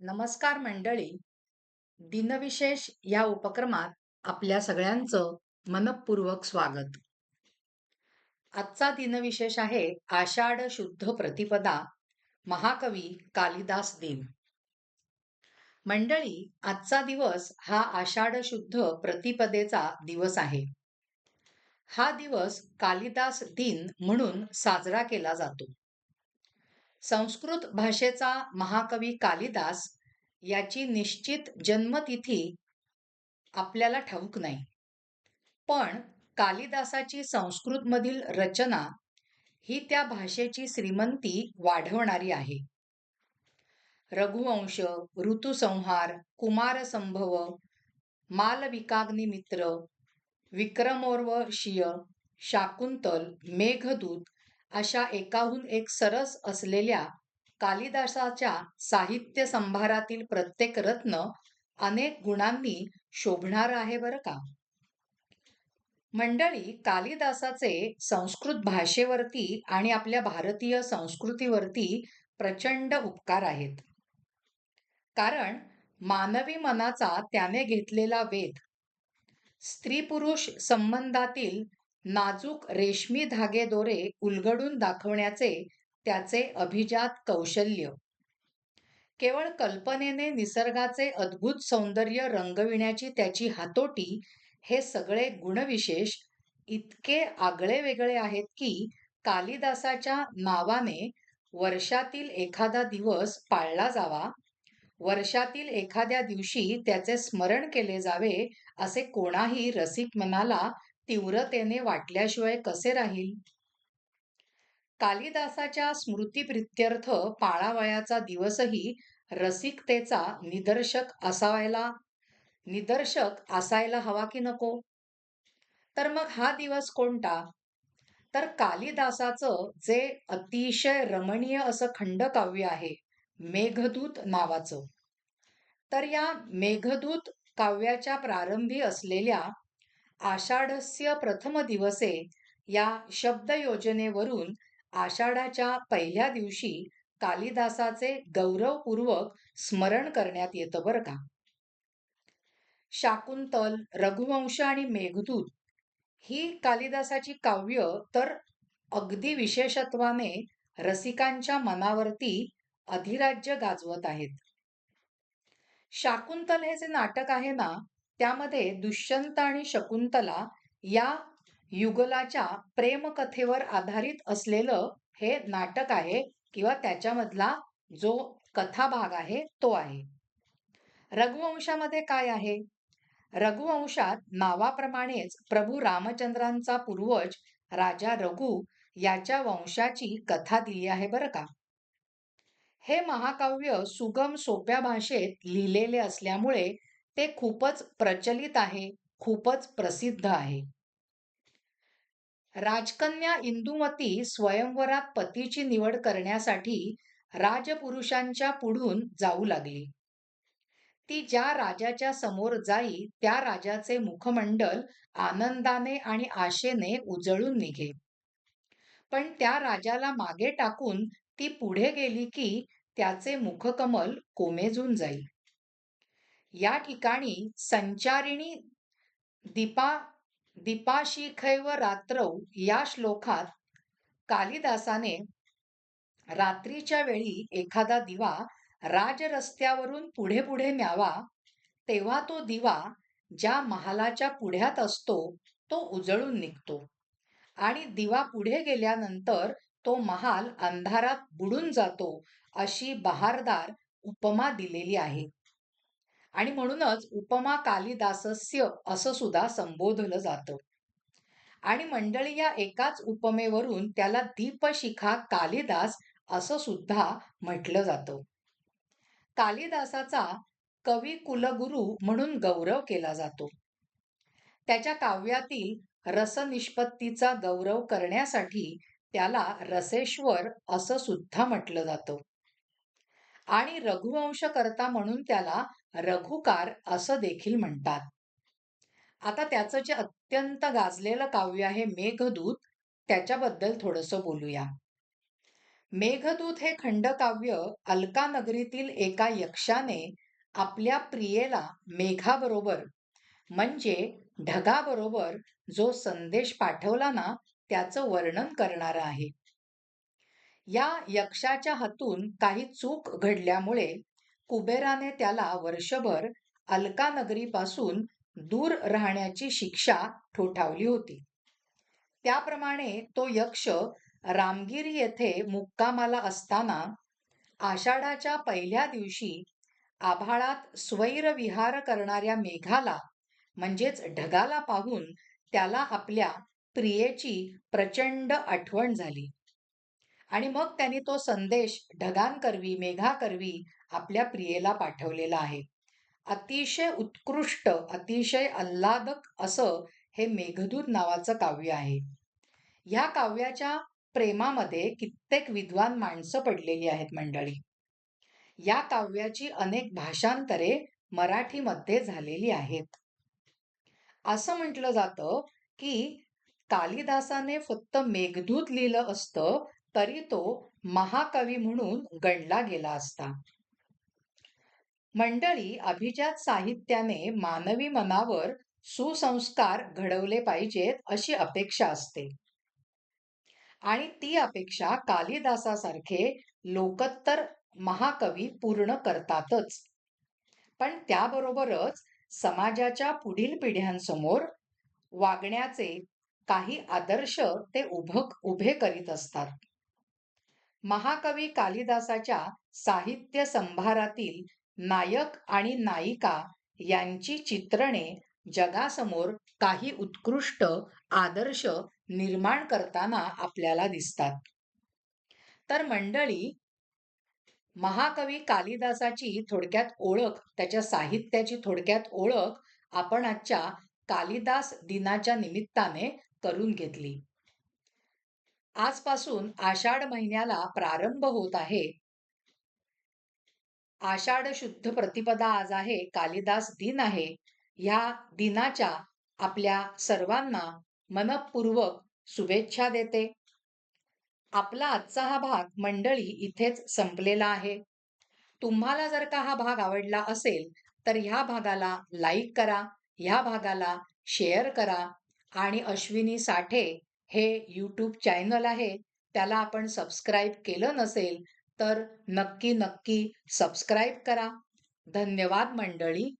नमस्कार मंडळी. दिनविशेष या उपक्रमात आपल्या सगळ्यांचं मनपूर्वक स्वागत. आजचा दिनविशेष आहे आषाढ शुद्ध प्रतिपदा महाकवी कालिदास दिन मंडळी आजचा दिवस हा आषाढ शुद्ध प्रतिपदेचा दिवस आहे. हा दिवस कालिदास दिन म्हणून साजरा केला जातो. संस्कृत भाषेचा महाकवी कालिदास याची निश्चित जन्मतिथी आपल्याला ठाऊक नाही. पण कालिदासाची संस्कृतमधील रचना ही त्या भाषेची श्रीमंती वाढवणारी आहे. रघुवंश ऋतुसंहार कुमारसंभव मालविकाग्निमित्र विक्रमोर्वशीय शाकुंतल मेघदूत अशा एकाहून एक सरस असलेल्या कालिदासाच्या साहित्य संभारातील प्रत्येक रत्न अनेक गुणांनी शोभणार आहे बरं का? मंडळी कालिदासाचे संस्कृत भाषेवरती आणि आपल्या भारतीय संस्कृतीवरती प्रचंड उपकार आहेत. कारण मानवी मनाचा त्याने घेतलेला वेध स्त्री पुरुष संबंधातील नाजूक रेशमी धागे दोरे उलगडून दाखवण्याचे त्याचे अभिजात कौशल्य. केवळ कल्पनेने निसर्गाचे अद्भुत सौंदर्य रंगविण्याची त्याची हातोटी हे सगळे गुणविशेष इतके आगळे वेगळे आहेत की कालिदासाच्या नावाने वर्षातील एखादा दिवस पाळला जावा वर्षातील एखाद्या दिवशी त्याचे स्मरण केले जावे असे कोणाही रसिक मनाला तीव्रतेने वाटल्याशिवाय कसे राहील? कालिदासाच्या स्मृतीप्रित्यर्थ पाळावयाचा दिवसही रसिकतेचा निदर्शक असावायला निदर्शक असायला हवा की नको? तर मग हा दिवस कोणता? तर कालिदासाचं जे अतिशय रमणीय असं खंडकाव्य आहे मेघदूत नावाचं. तर या मेघदूत काव्याच्या प्रारंभी असलेल्या आषाढस्य प्रथम दिवसे या शब्द योजनेवरून आषाढाच्या पहिल्या दिवशी कालिदासाचे गौरवपूर्वक स्मरण करण्यात येतं बरं का. शाकुंतल रघुवंश आणि मेघदूत ही कालिदासाची काव्य तर अगदी विशेषत्वाने रसिकांच्या मनावरती अधिराज्य गाजवत आहेत. शाकुंतल हे जे नाटक आहे ना त्यामध्ये दुष्यंत आणि शकुंतला या युगलाच्या प्रेमकथेवर आधारित असलेलं हे नाटक आहे किंवा त्याच्यामधला जो कथा भाग आहे तो आहे. रघुवंशामध्ये काय आहे? रघुवंशात नावाप्रमाणेच प्रभू रामचंद्रांचा पूर्वज राजा रघु याच्या वंशाची कथा दिली आहे बरं का? हे महाकाव्य सुगम सोप्या भाषेत लिहिलेले असल्यामुळे ते खूपच प्रचलित आहे खूपच प्रसिद्ध आहे. राजकन्या इंदुमती स्वयंवरात पतीची निवड करण्यासाठी राजपुरुषांच्या पुढून जाऊ लागली. ती ज्या राजाच्या समोर जाई त्या राजाचे मुखमंडल आनंदाने आणि आशेने उजळून निघे. पण त्या राजाला मागे टाकून ती पुढे गेली की त्याचे मुखकमल कोमेजून जाईल या ठिकाणी संचारिणी दीपा दीपाशिखैव रात्रौ या श्लोकात कालिदासाने रात्रीच्या वेळी एखादा दिवा राजरस्त्यावरून पुढे पुढे न्यावा तेव्हा तो दिवा ज्या महालाच्या पुढ्यात असतो तो उजळून निघतो. आणि दिवा पुढे गेल्यानंतर तो महाल अंधारात बुडून जातो अशी बहारदार उपमा दिलेली आहे. आणि म्हणूनच उपमा कालिदासस्य असं सुद्धा संबोधलं जातं. आणि मंडळी या एकाच उपमेवरून त्याला दीपशिखा कालिदास असं सुद्धा म्हटलं जातं. कालिदासाचा कवी कुलगुरू म्हणून गौरव केला जातो. त्याच्या काव्यातील रसनिष्पत्तीचा गौरव करण्यासाठी त्याला रसेश्वर असं सुद्धा म्हटलं जातं. आणि रघुवंश करता म्हणून त्याला रघुकार असं देखील म्हणतात. आता त्याचं जे अत्यंत गाजलेलं काव्य आहे मेघदूत त्याच्याबद्दल थोडंसं बोलूया. मेघदूत हे खंडकाव्य अलका नगरीतील एका यक्षाने आपल्या प्रियेला मेघाबरोबर म्हणजे ढगाबरोबर जो संदेश पाठवला ना त्याचं वर्णन करणार आहे. या यक्षाच्या हातून काही चूक घडल्यामुळे कुबेराने त्याला वर्षभर अलकानगरीपासून दूर राहण्याची शिक्षा ठोठावली होती. त्याप्रमाणे तो यक्ष रामगिरी येथे मुक्कामाला असताना आषाढाच्या पहिल्या दिवशी आभाळात स्वैर विहार करणाऱ्या मेघाला म्हणजेच ढगाला पाहून त्याला आपल्या प्रियेची प्रचंड आठवण झाली. आणि मग त्यांनी तो संदेश ढगांकरवी मेघाकरवी आपल्या प्रियेला पाठवलेला आहे. अतिशय उत्कृष्ट अतिशय आल्हादक असं हे मेघदूत नावाचं काव्य आहे. ह्या काव्याच्या प्रेमामध्ये कित्येक विद्वान माणसं पडलेली आहेत मंडळी. या काव्याची अनेक भाषांतरे मराठीमध्ये झालेली आहेत. असं म्हटलं जातं की कालिदासाने फक्त मेघदूत लिहिलं असतं तरी तो महाकवी म्हणून गणला गेला असता. मंडळी अभिजात साहित्याने मानवी मनावर सुसंस्कार घडवले पाहिजेत अशी अपेक्षा असते. आणि ती अपेक्षा कालिदासासारखे लोकत्तर महाकवी पूर्ण करतातच. पण त्याबरोबरच समाजाच्या पुढील पिढ्यांसमोर वागण्याचे काही आदर्श ते उभ उभे करीत असतात. महाकवी कालिदासाच्या साहित्य संभारातील नायक आणि नायिका यांची चित्रणे जगासमोर काही उत्कृष्ट आदर्श निर्माण करताना आपल्याला दिसतात. तर मंडळी महाकवी कालिदासाची थोडक्यात ओळख त्याच्या साहित्याची थोडक्यात ओळख आपण आजच्या कालिदास दिनाच्या निमित्ताने करून घेतली. आजपासून आषाढ महिन्याला प्रारंभ होत आहे. आषाढ शुद्ध प्रतिपदा आज आहे कालिदास दिन आहे. ह्या दिनाच्या आपल्या सर्वांना मनपूर्वक शुभेच्छा देते. आपला आजचा हा भाग मंडळी इथेच संपलेला आहे. तुम्हाला जर का हा भाग आवडला असेल तर ह्या भागाला लाईक करा ह्या भागाला शेअर करा आणि अश्विनी साठे हे यूट्यूब चॅनल आहे. त्याला आपण सबस्क्राईब केलं नसेल तर नक्की नक्की सबस्क्राईब करा. धन्यवाद मंडळी.